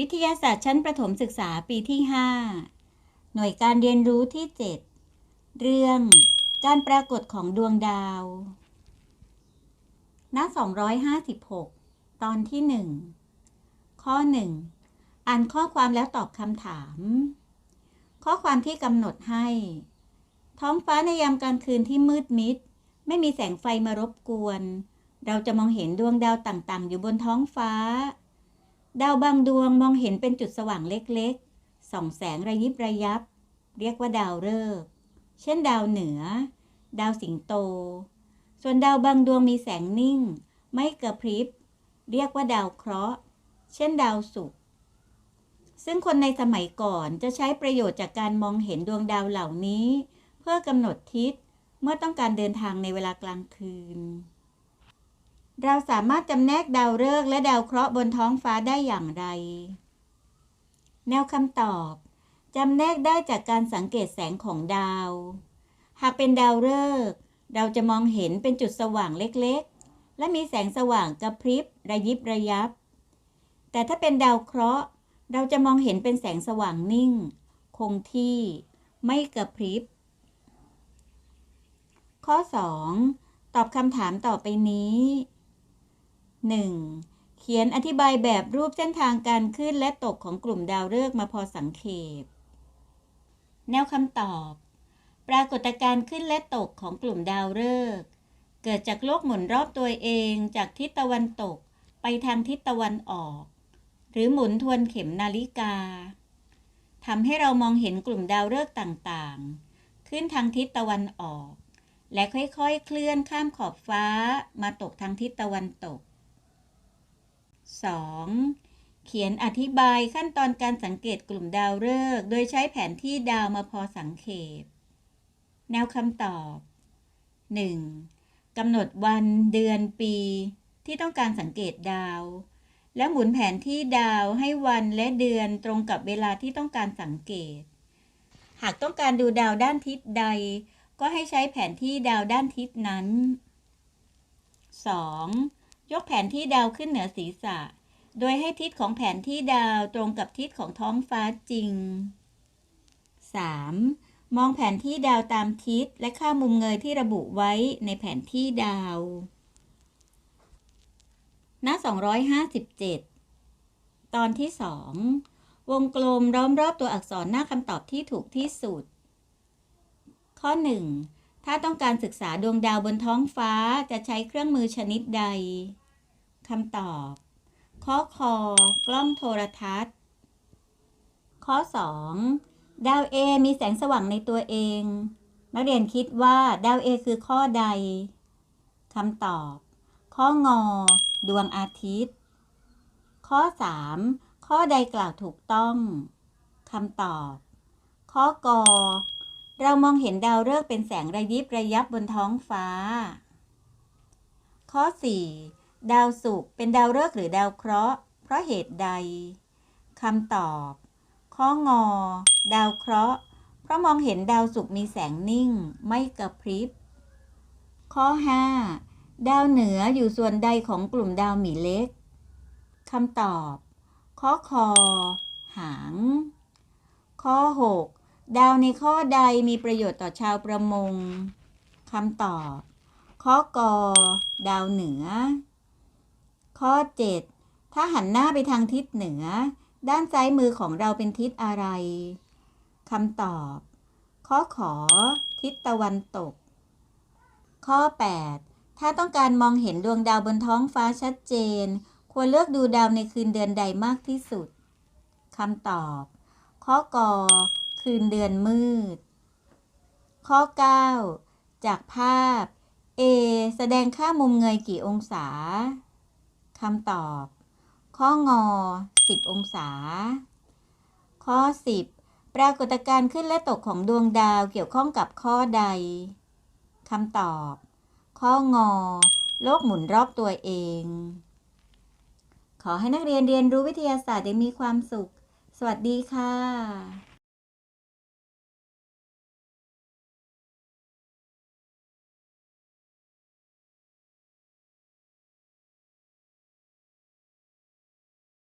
วิทยาศาสตร์ชั้นประถมศึกษาปีที่ 5 หน่วยการเรียนรู้ที่ 7 เรื่องการปรากฏของดวงดาวหน้า256 ตอนที่ 1 ข้อ 1 อ่านข้อความแล้วตอบคำถาม ข้อความที่กำหนดให้ ท้องฟ้าในยามกลางคืนที่มืดมิด ไม่มีแสงไฟมารบกวน เราจะมองเห็นดวงดาวต่างๆ อยู่บนท้องฟ้า ดาวบางดวงมองเห็นเป็นจุดสว่างเล็กๆ ส่องแสงระยิบระยับ เรียกว่าดาวฤกษ์ เช่นดาวเหนือ ดาวสิงโต ส่วนดาวบางดวงมีแสงนิ่ง ไม่กระพริบ เรียกว่าดาวเคราะห์ เช่นดาวศุกร์ ซึ่งคนในสมัยก่อนจะใช้ประโยชน์จากการมองเห็นดวงดาวเหล่านี้ เพื่อกำหนดทิศเมื่อต้องการเดินทางในเวลากลางคืน เราสามารถจำแนกดาวฤกษ์และดาวเคราะห์บนท้องฟ้าได้อย่างไร แนวคำตอบจำแนกได้จากการสังเกตแสงของดาว หากเป็นดาวฤกษ์เราจะมองเห็นเป็นจุดสว่างเล็กๆ และมีแสงสว่างกระพริบระยิบระยับ แต่ถ้าเป็นดาวเคราะห์ เราจะมองเห็นเป็นแสงสว่างนิ่ง คงที่ ไม่กระพริบ ข้อ 2 ตอบคำถามต่อไปนี้ 1. เขียนอธิบายแบบรูปเส้นทางการขึ้นและตกของกลุ่มดาวฤกษ์มาพอสังเขป แนวคำตอบ ปรากฏการณ์ขึ้นและตกของกลุ่มดาวฤกษ์เกิดจากโลกหมุนรอบตัวเองจากทิศตะวันตกไปทางทิศตะวันออก หรือหมุนทวนเข็มนาฬิกาทำให้เรามองเห็นกลุ่มดาวฤกษ์ต่างๆ ขึ้นทางทิศตะวันออก และค่อยๆ เคลื่อนข้ามขอบฟ้ามาตกทางทิศตะวันตก 2. เขียนอธิบายขั้นตอนการสังเกตกลุ่มดาวฤกษ์โดยใช้แผนที่ดาวมาพอสังเขปแนวคำตอบ 1. กำหนดวันเดือนปีที่ต้องการสังเกตดาว แล้วหมุนแผนที่ดาวให้วันและเดือนตรงกับเวลาที่ต้องการสังเกต หากต้องการดูดาวด้านทิศใด ก็ให้ใช้แผนที่ดาวด้านทิศนั้น 2. ยกแผนที่ดาวขึ้นเหนือศีรษะ โดยให้ทิศของแผนที่ดาวตรงกับทิศของท้องฟ้าจริง 3. มองแผนที่ดาวตามทิศและค่ามุมเงยที่ระบุไว้ในแผนที่ดาว หน้า 257 ตอนที่ 2 วงกลมล้อมรอบตัวอักษรหน้าคำตอบที่ถูกที่สุด ข้อ 1 ถ้าต้องการศึกษาดวงดาวบนท้องฟ้าจะใช้เครื่องมือชนิดใดคำตอบข้อคอกล้องโทรทัศน์ ข้อ 2 ดาว A มีแสงสว่างในตัวเอง นักเรียนคิดว่าดาว A คือข้อใดคำตอบ ข้องอ ดวงอาทิตย์ ข้อ 3 ข้อใดกล่าวถูกต้องคำตอบ ข้อกอ เรามองเห็นดาวฤกษ์เป็นแสงระยิบระยับบนท้องฟ้า ข้อ 4 ดาวศุกร์เป็นดาวฤกษ์หรือดาวเคราะห์ เพราะเหตุใดคำตอบ ข้องอ ดาวเคราะห์ เพราะมองเห็นดาวศุกร์มีแสงนิ่ง ไม่กระพริบ ข้อ 5 ดาวเหนืออยู่ส่วนใดของกลุ่มดาวหมีเล็กคำตอบ ข้อคอ หาง ข้อ 6 ดาวในข้อใดมีประโยชน์ต่อชาวประมงคำตอบ ข้อกอดาวเหนือ ข้อ 7 ถ้าหันหน้าไปทางทิศเหนือ ด้านซ้ายมือของเราเป็นทิศอะไรคำตอบ ข้อขอ ทิศตะวันตก ข้อ 8 ถ้าต้องการมองเห็นดวงดาวบนท้องฟ้าชัดเจน ควรเลือกดูดาวในคืนเดือนใดมากที่สุดคำตอบ ข้อกอ คืนเดือนมืด ข้อ 9 จากภาพ A แสดงค่ามุมเงยกี่องศาคำตอบ ข้องอ 10 องศา ข้อ 10 ปรากฏการณ์ขึ้นและตกของดวงดาวเกี่ยวข้องกับข้อใดคำตอบ ข้องอ โลกหมุนรอบตัวเอง ขอให้นักเรียนเรียนรู้วิทยาศาสตร์ได้มีความสุข สวัสดีค่ะ